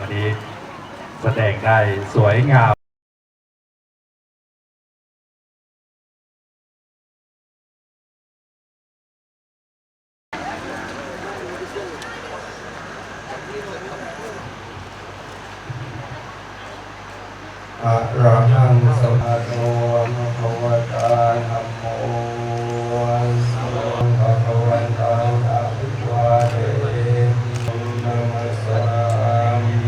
วันนี้แสดงได้สวยงามอะระหังสัมมาโนมะคะวะตาธัมโมสัมมาภะคะวันตังอะภิวาเทมินามัสสามิ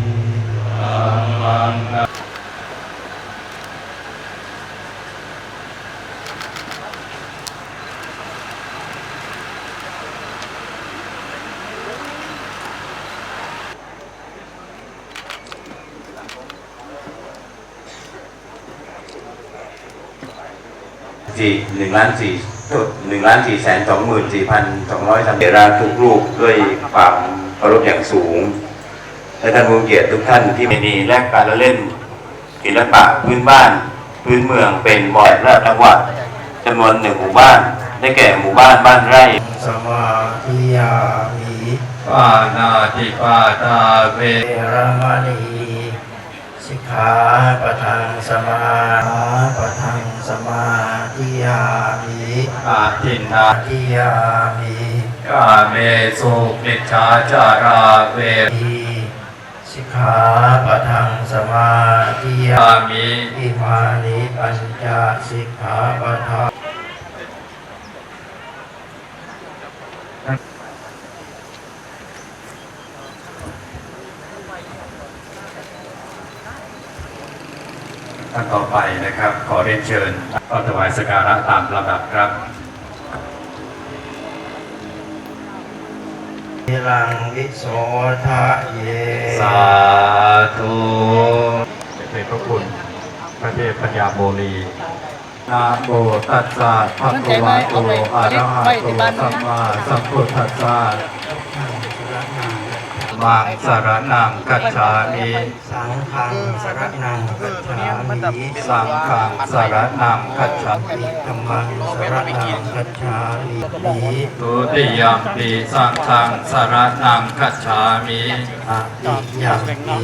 สี่หนึ่งล้านสี่หนึ่งล้านสี่แสนสองหมื่นสี่พันสองร้อยสามเดราทุกรูปด้วยความเคารพอย่างสูง และท่านผู้เกียรติทุกท่านที่มีและการละเล่นศิลปะพื้นบ้าน พื้นเมืองเป็นบอยระจังหวัดจำนวนหนึ่งหมู่บ้าน ได้แก่หมู่บ้านบ้านไร่สมาธิยามิปานาติปาตาเวเวรมณีสิกขาปะทังสมาาทินนาทิยามิกาเมสุมิจฉาจาราเวทีสิกขาปะทังสมาธิยาอามิอิมานิปัญจสิกขาปะทังท่านต่อไปนะครับ ขอเรียนเชิญก็ถวายสการะตามลำดับครับ นิรังวิโสทะเย สาธุเป็นพระคุณพระเทพปัญญาโมลีนะโมตัสสะภะคะวะโตอะระหะโตสัมมาสัมพุทธัสสะ มังสารนังกัจฉามิสังฆังสรนังกัจฉามิสังฆังสารนังกัจฉามิธัมมังสรนังกัจฉามิทุติยมปีสังฆังสารนังกัจฉามิอะติยัมปิ